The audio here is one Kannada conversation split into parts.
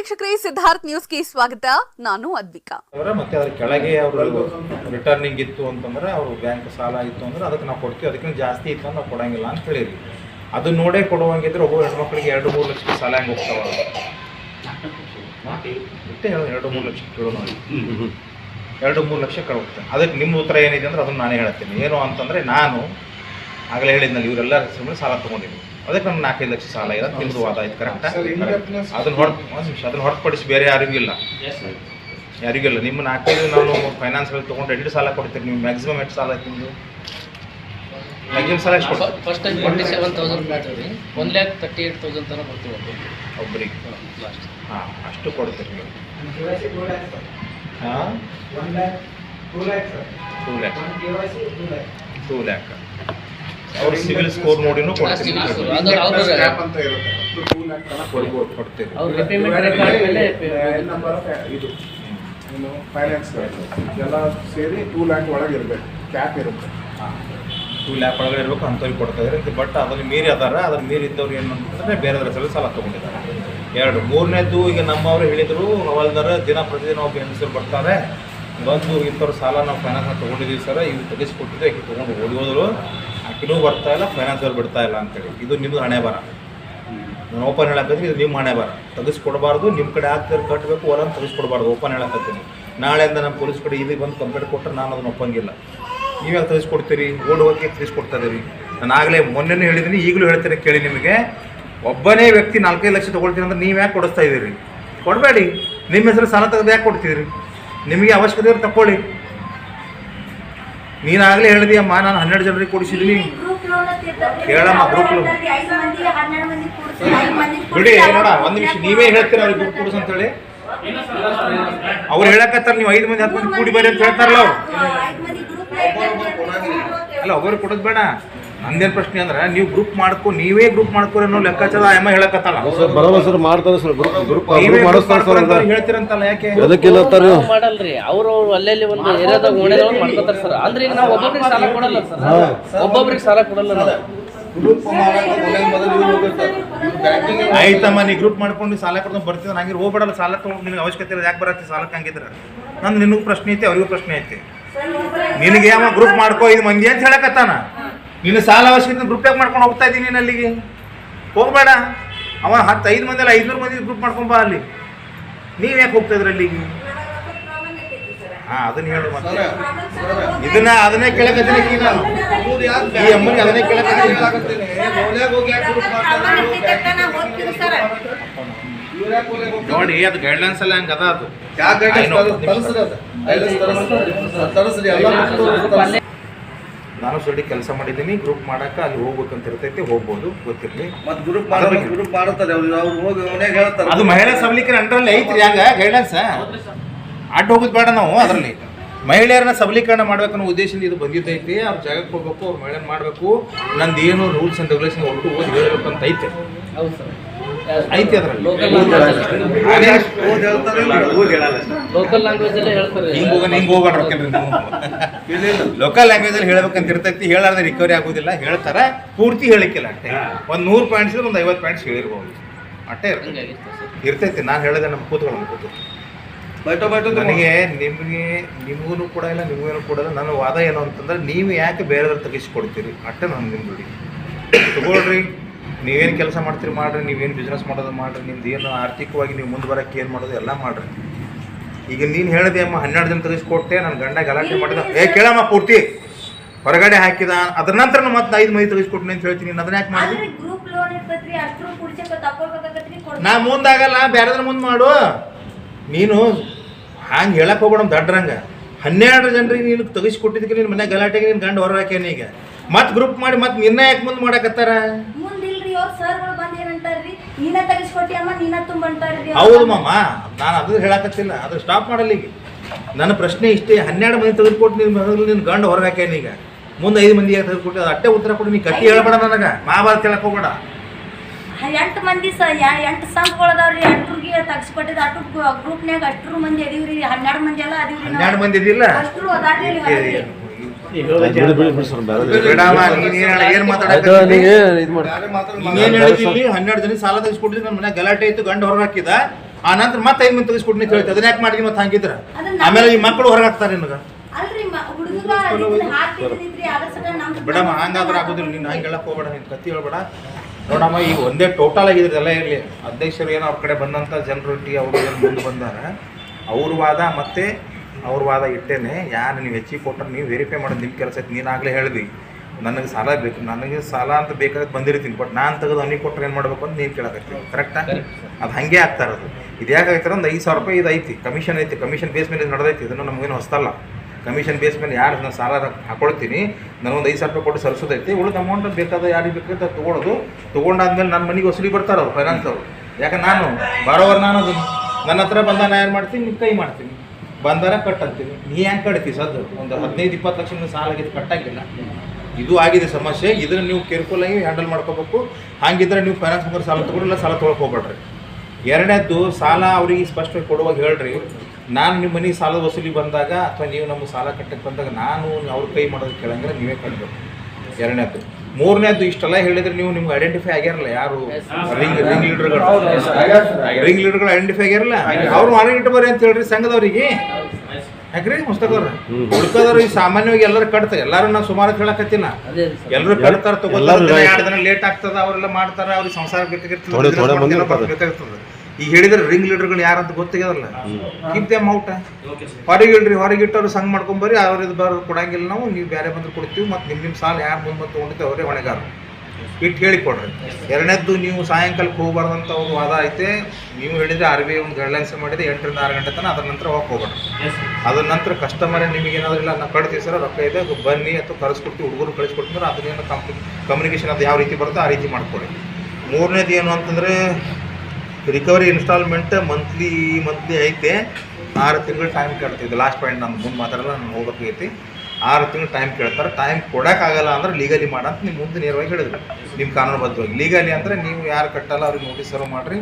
ವೀಕ್ಷಕರೇ, ಸಿದ್ಧಾರ್ಥ್ ನ್ಯೂಸ್ಗೆ ಸ್ವಾಗತ. ನಾನು ಅದ್ವಿಕಾ. ಅವರ ಮತ್ತೆ ಅದ್ರ ಕೆಳಗೆ ಅವರು ರಿಟರ್ನಿಂಗ್ ಇತ್ತು ಅಂತಂದ್ರೆ ಅವರು ಬ್ಯಾಂಕ್ ಸಾಲ ಇತ್ತು ಅಂದ್ರೆ ಅದಕ್ಕೆ ನಾವು ಕೊಡ್ತೀವಿ. ಅದಕ್ಕಿಂತ ಜಾಸ್ತಿ ಇತ್ತು ಅಂದ್ರೆ ನಾವು ಕೊಡಂಗಿಲ್ಲ ಅಂತ ಹೇಳಿದ್ವಿ. ಅದು ನೋಡೇ ಕೊಡುವಂಗಿದ್ರೆ ಒಬ್ಬ ಹೆಣ್ಮಕ್ಳಿಗೆ ಎರಡು ಮೂರು ಲಕ್ಷ ಸಾಲ ಹೆಂಗೆ ಹೋಗ್ತಾವ? ಎರಡು ಮೂರು ಲಕ್ಷ ಕೇಳೋ ನೋಡಿ. ಎರಡು ಮೂರು ಲಕ್ಷ ಹೋಗ್ತೇನೆ ಅದಕ್ಕೆ ನಿಮ್ಮ ಉತ್ತರ ಏನಿದೆ ಅಂದ್ರೆ ಅದನ್ನು ನಾನೇ ಹೇಳ್ತೀನಿ. ಏನು ಅಂತಂದ್ರೆ ನಾನು ಆಗಲೇ ಹೇಳಿದ್ನಲ್ಲಿ, ಇವರೆಲ್ಲ ಸುಮ್ಮನೆ ಸಾಲ ತೊಗೊಂಡಿದ್ದೀನಿ ಅದಕ್ಕೆ ನಮ್ಗೆ ನಾಲ್ಕೈದು ಲಕ್ಷ ಸಾಲ ಇರೋದು ನಿಮ್ಮದು ವಾದ ಆಯ್ತು ಕರೆಕ್ಟ್ ಅದನ್ನ ಹೊರ ನಿಮಿಷ ಅದನ್ನ ಹೊರತುಪಡಿಸಿ ಬೇರೆ ಯಾರಿಗೂ ಇಲ್ಲ. ಯಾರಿಗೂ ಇಲ್ಲ. ನಿಮ್ಮ ನಾಲ್ಕೈದು ನಾನು ಫೈನಾನ್ಸ್ಗಳು ತೊಗೊಂಡು ಎರಡು ಸಾಲ ಕೊಡ್ತೀರಿ ನೀವು ಮ್ಯಾಕ್ಸಿಮಮ್ ಎಷ್ಟು ಸಾಲ ಆಯ್ತು ನಿಮ್ಮದು ಮ್ಯಾಕ್ಸಿಮಮ್ ಸಾಲ ಎಷ್ಟು first time twenty seven thousand ಮಾಡ್ತೀವಿ ರೀ one lakh thirty eight thousand ತನಕ ಬರ್ತೀವಿ ಒಬ್ಬರಿಗೆ ಹಾಂ ಅಷ್ಟು ಕೊಡ್ತೀರಿ ನೀವು. ಹಾಂ? ಟೂ ಲ್ಯಾಕ್ ಟೂ ಲ್ಯಾಕ್ ಅವ್ರ ಸಿವಿಲ್ ಸ್ಕೋರ್ ನೋಡಿನೂ ಕೊಡ್ತೀವಿ ಸಿವಿಲ್ ಸ್ಕೋರ್ ಅದು ಅವ್ರ ಕೊಡ್ಬೋದು. ಕೊಡ್ತೀರಿ ಅವ್ರ ರಿಪೇಮೆಂಟ್ ರೆಕಾರ್ಡ್ ಮೇಲೆ ಇದು. ಏನು ಫೈನಾನ್ಸ್ ಎಲ್ಲ ಸೇರಿ ಟೂ ಲ್ಯಾಕ್ ಒಳಗೆ ಇರಬೇಕು. ಕ್ಯಾಪ್ ಇರುತ್ತೆ. ಟೂ ಲ್ಯಾಕ್ ಒಳಗಡೆ ಇರಬೇಕು ಅಂಥವ್ರಿಗೆ ಕೊಡ್ತಾ ಇದ್ದಾರೆ. ಬಟ್ ಅದ್ರಲ್ಲಿ ಮೀರಿ ಅದಾರ. ಅದ್ರ ಮೀರಿ ಇದ್ದವ್ರು ಏನು ಅಂತಂದ್ರೆ ಬೇರೆ ಸಲ ಸಾಲ ತಗೊಂಡಿದ್ದಾರೆ. ಎರಡು. ಮೂರನೇದ್ದು ಈಗ ನಮ್ಮವರು ಹೇಳಿದರು ಹವಾಲ್ದಾರ ದಿನ ಪ್ರತಿದಿನ ಒಬ್ಬ ಹೆಂಗಸರು ಬರ್ತಾರೆ. ಬಂದು ಇಂಥವ್ರ ಸಾಲ ನಾವು ಫೈನಾನ್ಸ್ ತಗೊಂಡಿದ್ದೀವಿ ಸರ್. ಇವ್ರು ತೆಗೆಸ್ಕೊಟ್ಟಿದ್ದೆ ಈಗ ತೊಗೊಂಡು ಓಡಿ ಹೋದ್ರು. ಆಕಿನೂ ಬರ್ತಾ ಇಲ್ಲ ಅವ್ರು ಬಿಡ್ತಾ ಇಲ್ಲ ಅಂತೇಳಿ ಇದು ನಿಮ್ದು ಹಣೆ ಬರ ನಾನು ಓಪನ್ ಹೇಳಕತ್ತೀನಿ, ಇದು ನಿಮ್ಮ ಹಣೆ ಬರ ತೆಗೆಸ್ಕೊಡ್ಬಾರ್ದು, ನಿಮ್ಮ ಕಡೆ ಆಗ್ತಾರೆ ಕಟ್ಟಬೇಕು ಹೊರಗೆ ತೆಗೆಸ್ಕೊಡ್ಬಾರ್ದು ಓಪನ್ ಹೇಳಕತ್ತೀನಿ. ನಾಳೆಯಿಂದ ನಮ್ಮ ಪೊಲೀಸ್ ಕಡೆ ಇಲ್ಲಿ ಬಂದು ಕಂಪ್ಲೇಂಟ್ ಕೊಟ್ಟರೆ ನಾನು ಅದನ್ನ ಒಪ್ಪಂಗಿಲ್ಲ. ನೀವ್ಯಾಕೆ ತೆಗೆಸ್ಕೊಡ್ತೀರಿ? ಓಡ್ ಹೋಗಿ ತೆಗೆಸ್ಕೊಡ್ತಾ ಇದ್ದೀರಿ ನಾನು ಆಗಲೇ ಮೊನ್ನೆನೂ ಹೇಳಿದ್ದೀನಿ, ಈಗಲೂ ಹೇಳ್ತೀನಿ, ಕೇಳಿ ನಿಮಗೆ. ಒಬ್ಬನೇ ವ್ಯಕ್ತಿ ನಾಲ್ಕೈದು ಲಕ್ಷ ತೊಗೊಳ್ತೀನಿ ಅಂದ್ರೆ ನೀವು ಯಾಕೆ ಕೊಡಿಸ್ತಾ ಇದ್ದೀರಿ ಕೊಡಬೇಡಿ. ನಿಮ್ಮ ಹೆಸರು ಸಾಲ ತೆಗೆದು ಯಾಕೆ ಕೊಡ್ತಿದ್ರಿ ನಿಮಗೆ ಅವಶ್ಯಕತೆ ತಗೊಳ್ಳಿ ನೀನಾಗಲೇ ಹೇಳಿದೆಯಮ್ಮ ನಾನು ಹನ್ನೆರಡು ಜನರಿಗೆ ಕೊಡಿಸಿದ್ದೀನಿ. ಕೇಳಮ್ಮ, ಗ್ರೂಪ್ ಲೋನ್ ಬಿಡಿ ನೋಡ ಒಂದು ನಿಮಿಷ ನೀವೇ ಹೇಳ್ತೀರ ಅವ್ರಿಗೆ ಗ್ರೂಪ್ ಕೊಡಿಸ್ ಅಂತೇಳಿ? ಅವ್ರು ಹೇಳಕತ್ತಾರ ನೀವು ಐದು ಮಂದಿ ಹತ್ತು ಮಂದಿ ಕೂಡಿ ಬರ್ರಿ ಅಂತ ಹೇಳ್ತಾರಲ್ಲ ಅವ್ರು. ಅಲ್ಲ ಒಬ್ಬರು ಕೊಡೋದು ಬೇಡ. ನಂದೇನು ಪ್ರಶ್ನೆ ಅಂದ್ರೆ ನೀವು ಗ್ರೂಪ್ ಮಾಡ್ಕೊ ನೀವೇ ಗ್ರೂಪ್ ಮಾಡ್ಕೊರಿ ಅನ್ನೋ ಲೆಕ್ಕಾಚಾರ ಯಮ್ಮ ಹೇಳಕತ್ತಾಳ. ಸರ್ ಸರ್ ಮಾಡ್ತಾರೆ ಸರ್ ಗ್ರೂಪ್ ಗ್ರೂಪ್ ನೀವೇ ಮಾಡಿಸ್ತಾರೆ ಸರ್ ಅಂತ ಹೇಳ್ತೀರಂತಲ್ಲ ಯಾಕೆ? ಎದಕ್ಕಿಲ್ಲ ಅಂತಾರೆ ನೀವು ಮಾಡಲ್ರಿ ಅವ್ರು ಅಲ್ಲಲ್ಲಿ ಒಂದು ಏರಿಯಾದಾಗ ಓಣೆದೊಳಗೆ ಮಾಡ್ಕೋತಾರೆ ಸರ್. ಅಂದ್ರೆ ಈಗ ನಾವು ಒಬ್ಬೊಬ್ರಿಗೆ ಸಾಲ ಕೊಡಲ್ಲ ಸರ್. ಒಬ್ಬೊಬ್ರಿಗೆ ಸಾಲ ಕೊಡಲ್ಲ ನಾವು. ಆಯ್ತಮ್ಮ ನೀ ಗ್ರೂಪ್ ಮಾಡ್ಕೊಂಡು ಸಾಲ ಕೊಡ್ತಾ ಬರ್ತಿದ್ರೆ ಹಂಗೆ ಹೋಗ್ಬೇಡಲ್ಲ ಸಾಲ ತಗೊಂಡು ನಿಮ್ಗೆ ಅವಶ್ಯಕತೆ ಇಲ್ಲ ಯಾಕೆ ಬರತ್ತೆ? ಸಾಲಕ್ಕೆ ಹಂಗಿದ್ರೆ ನಂದು ನಿನಗೂ ಪ್ರಶ್ನೆ ಐತಿ ಅವ್ರಿಗೂ ಪ್ರಶ್ನೆ ಐತಿ. ನಿನಗೆ ಯಾವ ಗ್ರೂಪ್ ಮಾಡ್ಕೋ ಇದು ಮಂದಿ ಅಂತ ಹೇಳಕತ್ತಾನ. ನಿನ್ನ ಸಾಲ ಅವಶ್ಯಕತೆ ಗ್ರೂಪ್ ಯಾಕೆ ಮಾಡ್ಕೊಂಡು ಹೋಗ್ತಾ ಇದ್ದೀನಿ ನೀನು ಅಲ್ಲಿಗೆ? ಹೋಗ್ಬೇಡ. ಅವ ಹತ್ತು ಐದು ಮಂದಿ ಅಲ್ಲ ಐದುನೂರು ಮಂದಿ ಗ್ರೂಪ್ ಮಾಡ್ಕೊಂಡ್ ಬಾ ಅಲ್ಲಿ. ನೀವು ಯಾಕೆ ಹೋಗ್ತಾ ಇದ್ರಿ ಅಲ್ಲಿಗೆ? ಹಾಂ ಅದನ್ನ ಹೇಳು ಮತ್ತೆ. ಇದನ್ನ ಅದನ್ನೇ ಕೇಳಕತ್ತೀನಿ ಈಗ ನಾನು. ಈ ಅಮ್ಮನಿಗೆ ಅದನ್ನೇ ಕೇಳಕತ್ತೀನಿ. ನೋಡಿ ಅದು ಗೈಡ್ಲೈನ್ಸ್ ಎಲ್ಲ ಹಂಗೆ ಅದ ಅದು? ನಾನು ಸೊಡಿ ಕೆಲಸ ಮಾಡಿದ್ದೀನಿ ಗ್ರೂಪ್ ಮಾಡಕ್ಕ ಅಲ್ಲಿ ಹೋಗ್ಬೇಕಂತ ಇರ್ತೈತಿ ಹೋಗ್ಬೋದು ಗೊತ್ತಿರಲಿ. ಮತ್ತೆ ಗ್ರೂಪ್ ಮಾಡಬೇಕು ಗ್ರೂಪ್ ಮಾಡುತ್ತಾರೆ ಅವ್ರು ಅವ್ರು ಹೋಗಿ ಮನ್ಯಾಗ ಹೇಳ್ತಾರೆ. ಅದು ಮಹಿಳಾ ಸಬಲೀಕರಣ ಅಂಡ್ರಲ್ಲಿ ಐತ್ರಿ ಹಂಗ ಗೈಡೆನ್ಸ್ ಅಡ್ಡ ಹೋಗೋದು ಬೇಡ ನಾವು ಅದರಲ್ಲಿ. ಮಹಿಳೆಯರನ್ನ ಸಬಲೀಕರಣ ಮಾಡ್ಬೇಕನ್ನೋ ಉದ್ದೇಶದಿಂದ ಇದು ಬಂದಿದ್ದೈತಿ ಅವ್ರ ಜಾಗಕ್ಕೆ ಹೋಗ್ಬೇಕು ಅವ್ರು ಮಹಿಳೆ ಮಾಡಬೇಕು. ನಂದು ಏನು ರೂಲ್ಸ್ ಅಂಡ್ ರೆಗ್ಯುಲೇಷನ್ ಒಟ್ಟು ಓದಿ ಹೇಳಬೇಕು ಅಂತ ಐತೆ ಹೌದು ಸರ್. ಐತಿ ಅದರಲ್ಲಿ. ಲೋಕಲ್ ಲ್ಯಾಂಗ್ವೇಜ್ ಅಲ್ಲೇ ಹೇಳ್ತಾರೆ. ಹಿಂಗ್ ಹೋಗೋಣ ಹಿಂಗ್ ಹೋಗೋಣ ಲೋಕಲ್ ಲ್ಯಾಂಗ್ವೇಜ್ ಅಲ್ಲಿ ಹೇಳ್ಬೇಕಂತ ಇರ್ತೈತಿ ಹೇಳಾರ್ದೆ ರಿಕವರಿ ಆಗೋದಿಲ್ಲ ಹೇಳ್ತಾರ ಪೂರ್ತಿ ಹೇಳಿಕ್ಕಿಲ್ಲ ಅಷ್ಟೇ ಒಂದು ನೂರು ಪಾಯಿಂಟ್ಸ್ ಒಂದ್ ಒಂದು ಐವತ್ತು ಪಾಯಿಂಟ್ಸ್ ಹೇಳಿರ್ಬೋದು. ಅಷ್ಟೇ ಇರ್ತೈತಿ. ನಾನು ಹೇಳಿದೆ ನಮ್ಮ ಕೂತ್ಕೊಳ್ಳೋಣ ಕೂತು ಬೈಟೋ ಬೈಟೋ ನನಗೆ ನಿಮಗೆ ನಿಮಗೂ ಕೂಡ ಇಲ್ಲ ನಿಮಗೇನು ಕೂಡ ಇಲ್ಲ. ನನ್ನ ವಾದ ಏನು ಅಂತಂದ್ರೆ ನೀವು ಯಾಕೆ ಬೇರೆಯವ್ರ ತೆಗಿಸ್ಕೊಡ್ತೀರಿ ಅಷ್ಟೇ ನಾನು ನಿಮ್ಮ ದುಡಿ ತಗೊಳ್ರಿ. ನೀವೇನು ಕೆಲಸ ಮಾಡ್ತೀರಿ ಮಾಡಿರಿ ನೀವೇನು ಬಿಸ್ನೆಸ್ ಮಾಡೋದು ಮಾಡಿರಿ ನಿಮ್ದು ಏನು ಆರ್ಥಿಕವಾಗಿ ನೀವು ಮುಂದೆ ಬರೋಕ್ಕೆ ಏನು ಮಾಡೋದು ಎಲ್ಲ ಮಾಡ್ರಿ. ಈಗ ನೀನು ಹೇಳಿದೆ ಅಮ್ಮ ಹನ್ನೆರಡು ದಿನ ತೆಗಿಸ್ಕೊಟ್ಟೆ ನನ್ನ ಗಂಡ ಗಲಾಟೆ ಮಾಡಿದ. ಏ ಕೇಳಮ್ಮ ಪೂರ್ತಿ. ಹೊರಗಡೆ ಹಾಕಿದ ಅದ್ರ ನಂತರ ಮತ್ತೆ ಐದು ಮೈ ತೆಗೆಸ್ಕೊಟ್ನಿ ಅಂತ ಹೇಳ್ತೀನಿ ನೀನು ಅದನ್ನ ಯಾಕೆ ಮಾಡಿ ನಾ ಮುಂದಾಗಲ್ಲ ಬೇರೆದ್ರ ಮುಂದೆ ಮಾಡು. ನೀನು ಹಂಗೆ ಹೇಳಕ್ ಹೋಗ್ಬೇಡ ದಡ್ರಂಗ. ಹನ್ನೆರಡು ಜನರಿಗೆ ನೀನು ತೆಗಿಸ್ಕೊಟ್ಟಿದ್ದಕ್ಕೆ ನಿನ್ನ ಮನೆ ಗಲಾಟೆಗೆ ನಿನ್ನ ಗಂಡ ಹೊರ ಹಾಕ್ಯಾನ ಈಗ. ಮತ್ತೆ ಗ್ರೂಪ್ ಮಾಡಿ ಮತ್ತೆ ನಿನ್ನ ಯಾಕೆ ಮುಂದೆ ಮಾಡಕತ್ತಾರ? ಸರ್ಗಳು ಬಂದ್ ಏನಂತಾರ್ರಿ? ನೀನ ತರಿಸ್ಕೊಟ್ಟಿ ಅಮ್ಮ ನೀನ ತುಂಬಂತಾರ್ರಿ ಹೌದು ಮಾಮ ನಾನು ಅದು ಹೇಳಕತ್ತಿಲ್ಲ ಅದು ಸ್ಟಾಪ್ ಮಾಡಲ್ಲ ಈಗ. ನನ್ನ ಪ್ರಶ್ನೆ ಇಷ್ಟೇ ಹನ್ನೆರಡು ಮಂದಿ ತೆಗೆದುಕೊಟ್ಟು ನಿನ್ನ ಮಗಳು ನಿನ್ನ ಗಂಡ ಹೊರಗೆ ಹಾಕ್ಯಾನ ಈಗ? ಮುಂದೆ ಐದು ಮಂದಿ ತೆಗೆದುಕೊಟ್ಟು ಅದು ಅಟ್ಟೆ ಉತ್ತರ ಕೊಡು ನೀ ಕಟ್ಟಿ ಹೇಳ್ಬೇಡ ನನಗೆ. ಮಹಾಭಾರತ ಹೇಳಕ್ ಹೋಗ್ಬೇಡ. ಎಂಟು ಮಂದಿ ಸ ಎಂಟು ಸಂಘಗಳದಾವ್ರಿ ಎಂಟ್ರಿಗೆ ತೆಗಿಸ್ಕೊಟ್ಟಿದ್ ಅಟು ಗ್ರೂಪ್ನ್ಯಾಗ ಅಷ್ಟ್ರು ಮಂದಿ ಅದೀವ್ರಿ ಹನ್ನೆರಡು ಮಂದಿ ಎಲ್ಲ ಅದೀವ್ರಿ. ಹನ್ನೆರಡು ಮಂದಿ ಇದಿಲ್ಲ ಅಷ್ಟ್ರು ಅದಾರ್ರಿ ಹನ್ನೆರಡು ಜನ ಸಾಲ ತೆಗೆಸ್ಕೊಟ್ಟಿದ್ದು ನನ್ನ ಮನೆ ಗಲಾಟೆ ಇತ್ತು ಗಂಡ ಹೊರಗೆ ಹಾಕಿದ ಆ ನಂತರ ಮತ್ತೆ ಐದು ಮಂದಿ ತೆಗಿಸ್ಕೊಡ್ನಿ ಅಂತ ಅದನ್ನ ಯಾಕೆ ಮಾಡಿದ್ರಿ ಮತ್ತೆ ಹಂಗಿದ್ರ ಆಮೇಲೆ ಈ ಮಕ್ಕಳು ಹೊರಗೆ ಹಾಕ್ತಾರೆ ನಿನಗೆ ಬಿಡಮ್ಮ ಹಂಗಾದ್ರೆ ಆಗೋದಿಲ್ಲ ನೀನು ಹಂಗೆ ಹೇಳಕ್ ಹೋಗ್ಬೇಡ ನೀನು ಕತ್ತಿ ಹೇಳ್ಬೇಡ ನೋಡಮ್ಮ ಈಗ ಒಂದೇ ಟೋಟಲ್ ಆಗಿದ್ರೆ ಎಲ್ಲ ಇರಲಿ ಅಧ್ಯಕ್ಷರು ಏನೋ ಅವ್ರ ಕಡೆ ಬಂದಂಥ ಜನರೊಟ್ಟಿ ಅವರು ಏನು ಮುಂದೆ ಬಂದಾರ ಅವ್ರ ವಾದ ಮತ್ತೆ ಅವ್ರ ವಾದ ಇಟ್ಟೇನೆ ಯಾರು ನೀವು ಹೆಚ್ಚಿಗೆ ಕೊಟ್ಟರೆ ನೀವು ವೆರಿಫೈ ಮಾಡೋದು ನಿಮ್ಮ ಕೆಲಸ ಐತೆ ನೀನು ಆಗಲೇ ಹೇಳಿದಿ. ನನಗೆ ಸಾಲ ಬೇಕು ನನಗೆ ಸಾಲ ಅಂತ ಬೇಕಾದ್ರೆ ಬಂದಿರ್ತೀನಿ ಬಟ್ ನಾನು ತೆಗೆದು ಅವ್ನಿಗೆ ಕೊಟ್ಟರೆ ಏನು ಮಾಡಬೇಕು ಅಂತ ನೀನು ಕೇಳಕತ್ತೀನಿ ಕರೆಕ್ಟಾ ಅದು ಹಾಗೆ ಆಗ್ತಾ ಇರೋದು. ಇದು ಯಾಕೆ ಆಗ್ತಾರೆ ಒಂದು ಐದು ಸಾವಿರ ರೂಪಾಯಿ ಇದು ಐತಿ ಕಮಿಷನ್ ಐತಿ ಕಮಿಷನ್ ಬೇಸ್ ಮೇಲೆ ನಡೆದೈತಿ ಇದನ್ನು ನಮಗೇನು ಹೊಸ್ತಲ್ಲ. ಕಮಿಷನ್ ಬೇಸ್ ಮೇಲೆ ಯಾರು ನಾನು ಸಾಲ ಹಾಕೊಳ್ತೀನಿ ನನಗೊಂದು ಐದು ಸಾವಿರ ರೂಪಾಯಿ ಕೊಟ್ಟು ಸರಿಸೋದೈತಿ ಉಳಿದ ಅಮೌಂಟ್ ಬೇಕಾದ ಯಾರಿಗೆ ಬೇಕಾದ ತೊಗೊಳೋದು. ತೊಗೊಂಡಾದ್ಮೇಲೆ ನನ್ನ ಮನೆಗೆ ವಸೂಲಿ ಬರ್ತಾರೆ ಅವ್ರು ಫೈನಾನ್ಸ್ ಅವರು. ಯಾಕಂದ್ರೆ ನಾನು ಬರೋವ್ರು ನಾನು ಅದನ್ನು ನನ್ನ ಹತ್ರ ಬಂದ ನಾನು ಏನು ಮಾಡ್ತೀನಿ ನಿಮ್ಮ ಕೈ ಮಾಡ್ತೀನಿ. ಬಂದಾರ ಕಟ್ ನೀ ಹೆಂಗೆ ಕಟ್ತಿ ಸದ್ದು? ಒಂದು ಹದಿನೈದು, ಇಪ್ಪತ್ತು ಲಕ್ಷ ನಿಮ್ಗೆ ಸಾಲ ಆಗಿದ್ದು ಕಟ್ಟಾಗಿಲ್ಲ. ಇದು ಆಗಿದೆ ಸಮಸ್ಯೆ. ಇದನ್ನು ನೀವು ಕೇರ್ಫುಲ್ ಆಗಿ ಹ್ಯಾಂಡಲ್ ಮಾಡ್ಕೋಬೇಕು. ಹಾಗಿದ್ರೆ ನೀವು ಫೈನಾನ್ಸ್ ಮುಖಾಂತರ ಸಾಲ ತೊಗೊಳಿಲ್ಲ ಸಾಲ ತೊಳ್ಕೊಬೇಡ್ರಿ ಹೋಗ್ಬೇಡ್ರಿ. ಎರಡನೇದ್ದು, ಸಾಲ ಅವ್ರಿಗೆ ಸ್ಪಷ್ಟ ಕೊಡುವಾಗ ಹೇಳ್ರಿ, ನಾನು ನಿಮ್ಮ ಮನೆಗೆ ಸಾಲದ ವಸೂಲಿ ಬಂದಾಗ ಅಥವಾ ನೀವು ನಮ್ಗೆ ಸಾಲ ಕಟ್ಟಕ್ಕೆ ಬಂದಾಗ ನಾನು ಅವ್ರ ಕೈ ಮಾಡೋದಕ್ಕೆ ಕೇಳಂಗಿಲ್ಲ, ನೀವೇ ಕಟ್ಟಬೇಕು ಎರಡನೇದ್ದು. ಮೂರನೇದ್ದು ಇಷ್ಟೆಲ್ಲ ಹೇಳಿದ್ರೆ ನೀವು ನಿಮ್ಗೆ ಐಡೆಂಟಿಫೈ ಆಗ್ಯಾರಲ್ಲ ಯಾರು? ರಿಂಗ್ ರಿಂಗ್ ಲೀಡರ್ಗಳು ರಿಂಗ್ ಲೀಡರ್ಗಳು ಐಡೆಂಟಿಫೈ ಆಗ್ಯಾರಲ್ಲ? ಅವ್ರು ಮಾರ್ಕೆಟ್ ಬರ್ರಿ ಅಂತ ಹೇಳ್ರಿ ಸಂಘದವ್ರಿಗೆ. ಯಾಕ್ರಿ ಮುಸ್ತಕವ್ರ ಉಳ್ಕೋದವ್ರು ಈ ಸಾಮಾನ್ಯವಾಗಿ ಎಲ್ಲರೂ ಕಟ್ತಾರೆ ಎಲ್ಲಾರು ನಾವು ಸುಮಾರು ಕೇಳಕತ್ತಿನ ಎಲ್ಲರೂ ಕಟ್ತಾರೆ ತಗೋತಾರ ದಿನ right. ಎರಡು ದಿನ ಲೇಟ್ ಆಗ್ತದ ಅವರೆಲ್ಲ ಮಾಡ್ತಾರ ಅವ್ರಿಗೆ ಸಂಸಾರ ಬೇಕಾಗಿರ್ತದೆ ಈಗ ಹೇಳಿದ್ರೆ ರಿಂಗ್ ಲೀಡರ್ಗಳು ಯಾರಂತ ಗೊತ್ತಾಗ್ಯದಲ್ಲ ಕೀಪ್ ದೇಮ್ ಔಟ್ ಹೊರಗೆ ಇಲ್ರಿ ಹೊರಗೆ ಇಟ್ಟವ್ರು ಸಂಘ ಮಾಡ್ಕೊಂಬರಿ ಅವ್ರದ್ದು ಬರೋದು ಕೊಡಂಗಿಲ್ಲ ನಾವು ನೀವು ಬೇರೆ ಬಂದ್ರೆ ಕೊಡ್ತೀವಿ ಮತ್ತು ನಿಮ್ಮ ನಿಮ್ಮ ಸಾಲ ಯಾರು ಮುಂದೆ ಬಂದು ತೊಗೊಂಡಿದ್ದೆ ಅವರೇ ಹೊಣೆಗಾರರು. ಇಟ್ಟು ಹೇಳಿ ಕೊಡ್ರಿ. ಎರಡನೇದ್ದು ನೀವು ಸಾಯಂಕಾಲಕ್ಕೆ ಹೋಗ್ಬಾರ್ದಂತ ಒಂದು ವಾದ ಐತೆ. ನೀವು ಹೇಳಿದ್ರೆ ಆರ್ ಬಿ ಐ ಒಂದು ಗೈಡ್ಲೈನ್ಸ್ ಮಾಡಿದ್ರೆ ಎಂಟರಿಂದ ಆರು ಗಂಟೆ ತನಕ ಅದ್ರ ನಂತರ ಹೋಗಕ್ಕೆ ಹೋಗ್ಬೇಡ್ರಿ. ಅದ್ರ ನಂತರ ಕಸ್ಟಮರ್ ನಿಮಗೆ ಏನಾದ್ರು ಇಲ್ಲ ನಾವು ಕಳ್ತೀವಿ ಸರ್ ರೊಕ್ಕ ಇದೆ ಅದು ಬನ್ನಿ ಅಥವಾ ಕಳಿಸ್ಕೊಡ್ತೀವಿ ಹುಡುಗರು ಕಳಿಸ್ಕೊಡ್ತಂದ್ರೆ ಅದನ್ನೇನು ಕಂಪ್ನಿ ಕಮ್ಯುನಿಕೇಷನ್ ಅದು ಯಾವ ರೀತಿ ಬರುತ್ತೋ ಆ ರೀತಿ ಮಾಡ್ಕೊಳ್ಳಿ ಮೂರನೇದು ಏನು ಅಂತಂದರೆ ರಿಕವರಿ ಇನ್ಸ್ಟಾಲ್ಮೆಂಟ್ ಮಂತ್ಲಿ ಮಂತ್ಲಿ ಐತೆ. ಆರು ತಿಂಗಳು ಟೈಮ್ ಕೇಳ್ತಿದ್ದೆ. ಲಾಸ್ಟ್ ಪಾಯಿಂಟ್ ನಾನು ಮುಂದೆ ಮಾತಾಡಲ್ಲ, ನಾನು ಹೋಗ್ಬೇಕಾಗೈತಿ ಆರು ತಿಂಗಳು ಟೈಮ್ ಕೇಳ್ತಾರೆ. ಟೈಮ್ ಕೊಡೋಕ್ಕಾಗಲ್ಲ ಅಂದ್ರೆ ಲೀಗಲಿ ಮಾಡಂತ ನಿಮ್ಮ ಮುಂದೆ ನೇರವಾಗಿ ಹೇಳಿದ್ರು. ನಿಮ್ಮ ಕಾನೂನುಬದ್ಧವಾಗಿ ಲೀಗಲಿ ಅಂದರೆ ನೀವು ಯಾರು ಕಟ್ಟಲ್ಲ, ಅವ್ರಿಗೆ ನೋಟಿಸ್ ಸರ್ವ್ ಮಾಡಿರಿ.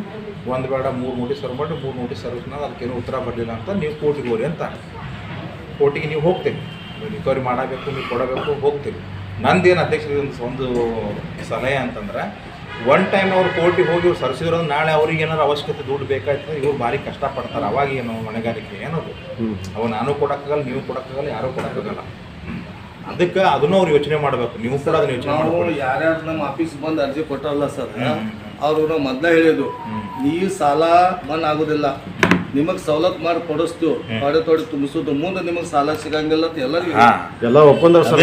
ಒಂದು ಬೇಡ, ಮೂರು ನೋಟಿಸ್ ಸರ್ವ್ ಮಾಡಿರಿ. ಮೂರು ನೋಟಿಸ್ ಸರ್ವಿಸ್ನ ಅದಕ್ಕೇನು ಉತ್ತರ ಬರಲಿಲ್ಲ ಅಂತ ನೀವು ಕೋರ್ಟಿಗೆ ಹೋಗ್ರಿ ಅಂತ. ಕೋರ್ಟಿಗೆ ನೀವು ಹೋಗ್ತೀರಿ. ರಿಕವರಿ ಮಾಡಬೇಕು, ನೀವು ಕೊಡಬೇಕು, ಹೋಗ್ತೀರಿ. ನಂದೇನು ಅಧ್ಯಕ್ಷರಿಗೆ ಒಂದು ಒಂದು ಸಲಹೆ ಅಂತಂದ್ರೆ ಒನ್ ಟೈಮ್ ಅವ್ರು ಕೋರ್ಟಿಗೆ ಹೋಗಿ ಇವ್ರು ಸರಿಸಿದ್ರು ನಾಳೆ ಅವ್ರಿಗೆ ಏನಾರು ಅವಶ್ಯಕತೆ ದುಡ್ಡು ಬೇಕಾಯ್ತು ಇವ್ರು ಭಾರಿ ಕಷ್ಟಪಡ್ತಾರೆ. ಅವಾಗ ಏನು ಹೊಣೆಗಾರಿಕೆ ಏನದು? ಅವು ನಾನು ಕೊಡೋಕ್ಕಾಗಲ್ಲ ನೀವು ಕೊಡೋಕ್ಕಾಗಲ್ಲ ಯಾರೂ ಕೊಡಕ್ಕಾಗಲ್ಲ. ಅದಕ್ಕೆ ಅದನ್ನು ಅವ್ರು ಯೋಚನೆ ಮಾಡಬೇಕು. ನೀವು ಕೂಡ ಅದನ್ನ ಯೋಚನೆ ನಾವು ಯಾರ್ಯಾರು ನಮ್ಮ ಆಫೀಸ್ ಬಂದು ಅರ್ಜಿ ಕೊಟ್ಟಾರಲ್ಲ ಸರ್ ಅವ್ರು ಮೊದಲೇ ಹೇಳಿದ್ದು ಹ್ಮ್. ನೀವು ಸಾಲ ಮನ್ ಆಗೋದಿಲ್ಲ. ನಿಮಗೆ ಸವಲತ್ ಮಾಡಿ ಕೊಡಿಸ್ತೀವಿ ತೊಡೆ ತೊಡೆ ತುಂಬಿಸೋದು ಮುಂದೆ ನಿಮಗೆ ಸಾಲ ಸಿಗಂಗಿಲ್ಲ ಅಂತ ಎಲ್ಲರಿಗೂ ಎಲ್ಲಾ ಒಪ್ಪಂದ ಸರ್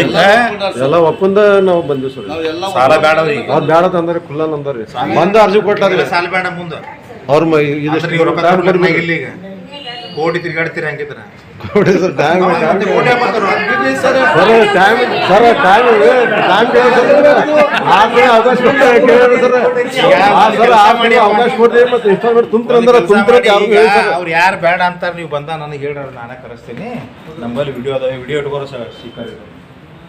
ಎಲ್ಲ ಒಪ್ಪಂದ ನಾವು ಬಂದಿವಿ ಸರ್. ನಾವು ಎಲ್ಲ ಸಾಲ ಬೇಡ ಅವ್ರಿಗೆ ಅವ್ರ ಬೇಡ ತಂದ್ರೆ ಖುಲ್ಲ ಅಂದಾರಿ ಬಂದ ಅರ್ಜಿ ಕೊಟ್ಟಾರ. ಸಾಲ ಬೇಡ ಮುಂದೆ. ಅವ್ರ ಮ- ಕೋಟಿ ತಿರ್ಗಾಡ್ತೀರಿ ಹಂಗಿದ್ರೆ sir time sir time sir time ಅವಕಾಶ ಕೇಳಿದ್ರೆ ಸರ್. ಸರ್ ಅವಕಾಶ ಮತ್ತೆ ಇನ್ಸ್ಟಾಲ್ಮೆಂಟ್ ತುಂಬ್ತಾರೆ ಅಂದ್ರೆ ತುಂಬ್ತಾರೆ ಅವ್ರು ಯಾರು ಬೇಡ ಅಂತಾರೆ ನೀವು ಬಂದ ನನಗೆ ಹೇಳಿ ನಾನೇ ಕರೆಸ್ತೀನಿ. ನಂಬಲ್ಲಿ ವಿಡಿಯೋ ಅದಾವೆ ವಿಡಿಯೋ ಇಟ್ಕೋರು ಸರ್ ಸ್ಪೀಕರ್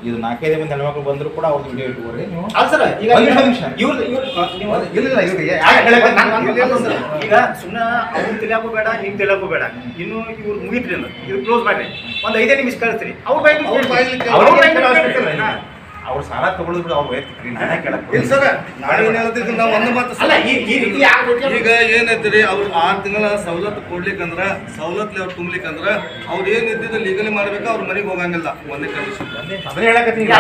ಇದು ನಾಲ್ಕೈದು ಮಂದಿ ಹೆಣ್ಮಕ್ಳು ಬಂದ್ರು ಕೂಡ ಅವ್ರದ್ದು ವಿಡಿಯೋ ಇಟ್ಕೋರಿ ನೀವು. ಈಗ ಸುಮ್ಮನೆ ಅವ್ರು ತಿಳಿಯಾಕು ಬೇಡ ನಿಮ್ ತಿಳಿಯಾಕು ಬೇಡ. ಇನ್ನು ಇವ್ರು ಮುಗಿತ್ರಿ ಅಂದ್ರೆ ಇದು ಕ್ಲೋಸ್ ಮಾಡ್ರಿ. ಒಂದ್ ಐದೇ ನಿಮಿಷ ಕಳಿಸ್ರಿ. ಅವ್ರ ಅವ್ರ ಸಾಲ ತಗೊಳ್ಳೋದು ಬಿಡು ಅವ್ರು ವೈಯಕ್ತಿಕ ಇಲ್ಲ ಸರ್ ನಾವೇನು ನಾವು ಒಂದು ಮಾತು ಸರ್. ಈಗ ಏನೈತ್ರಿ ಅವ್ರು ಆರು ತಿಂಗಳ ಸವಲತ್ತು ಕೊಡ್ಲಿಕ್ಕಂದ್ರ ಸವಲತ್ತು ಅವ್ರು ತುಂಬ್ಲಿಕ್ಕಂದ್ರ ಅವ್ರು ಏನ್ ಇದ್ದಿದ್ದು ಲೀಗಲಿ ಮಾಡ್ಬೇಕು ಅವ್ರ ಮನೆಗೆ ಹೋಗಂಗಿಲ್ಲ. ಒಂದೇ ಕಂಡೀಷನ್ ಅದನ್ನೇ ಹೇಳಕತ್ತೀನಿ.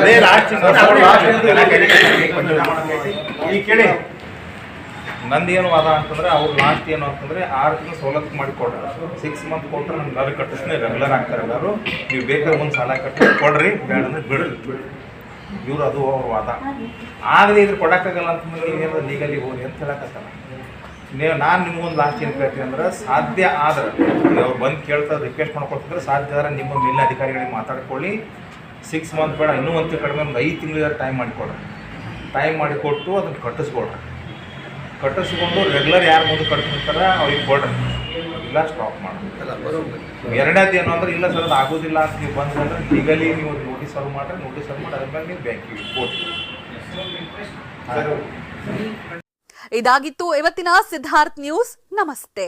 ಅದೇ ಲಾಸ್ಟ್ ಈಗ ಕೇಳಿ. ನಂದೇನು ವಾದ ಅಂತಂದ್ರೆ ಅವ್ರು ಲಾಸ್ಟ್ ಏನು ಅಂತಂದ್ರೆ ಆರು ತಿಂಗಳು ಸವಲತ್ತು ಮಾಡಿ ಕೊಡ್ರಿ ಸಿಕ್ಸ್ ಮಂತ್ ಕೊಟ್ಟರೆ ನಮ್ಗೆ ಎಲ್ಲ ಕಟ್ಟಿಸ್ನೇ ರೆಗ್ಯುಲರ್ ಆಗ್ತಾರೆ ಎಲ್ಲರೂ. ನೀವು ಬೇಕಾದ್ರೆ ಒಂದು ಸಾಲ ಕಟ್ಟಿ ಕೊಡ್ರಿ ಬೇಡ ಅಂದ್ರೆ ಬಿಡ್ರಿ. ಇವ್ರು ಅದು ಅವ್ರ ವಾದ. ಆಗದೆ ಇದ್ರ ಕೊಡೋಕ್ಕಾಗಲ್ಲ ಅಂತಂದ್ರೆ ನೀವೇನು ಲೀಗಲಿ ಹೋಗಿ ಅಂತ ಹೇಳಕತ್ತಲ್ಲ. ನೀವು, ನಾನು ನಿಮ್ಗೊಂದು ಲಾಸ್ಟ್ ಏನು ಕೇಳ್ತೀನಿ ಅಂದ್ರೆ ಸಾಧ್ಯ ಆದ್ರೆ ಅವ್ರು ಬಂದು ಕೇಳ್ತಾ ರಿಕ್ವೆಸ್ಟ್ ಮಾಡ್ಕೊಳ್ತಿದ್ರೆ ಸಾಧ್ಯ ಆದ್ರೆ ನಿಮ್ಮ ಮೇಲಿನ ಅಧಿಕಾರಿಗಳಿಗೆ ಮಾತಾಡ್ಕೊಳ್ಳಿ. ಸಿಕ್ಸ್ ಮಂತ್ ಬೇಡ, ಇನ್ನೂ ಒಂದು ಕಡಿಮೆ ಒಂದು ಐದು ತಿಂಗಳಿಗೆ ಟೈಮ್ ಮಾಡಿಕೊಡ್ರಿ. ಟೈಮ್ ಮಾಡಿಕೊಟ್ಟು ಅದನ್ನು ಕಟ್ಟಿಸ್ಕೊಡ್ರಿ. ಕಟ್ಟಿಸ್ಕೊಂಡು ರೆಗ್ಯುಲರ್ ಯಾರು ಮುಂದೆ ಕಟ್ತಿರ್ತಾರೆ ಅವ್ರಿಗೆ ಕೊಡ್ರಿ. ಇಲ್ಲ ಸ್ಟಾಪ್ ಮಾಡಿ ಎರಡನೇದು ಏನು ಅಂದ್ರೆ, ಇಲ್ಲ ಸರ್, ಅದು ಆಗೋದಿಲ್ಲ ಅಂತ ನೀವು ಬಂದ್ರೆ ಲೀಗಲಿ ನೀವು ನೋಟಿಸ್ ಸರ್ವ್ ಮಾಡ್ರಿ ನೋಟಿಸ್ ಸರ್ವ್ ಮಾಡಿ ಅದ್ರ ನೀವು ಬ್ಯಾಂಕಿಗೆ ಇದಾಗಿತ್ತು ಇವತ್ತಿನ ಸಿದ್ಧಾರ್ಥ್ ನ್ಯೂಸ್ ನಮಸ್ತೆ.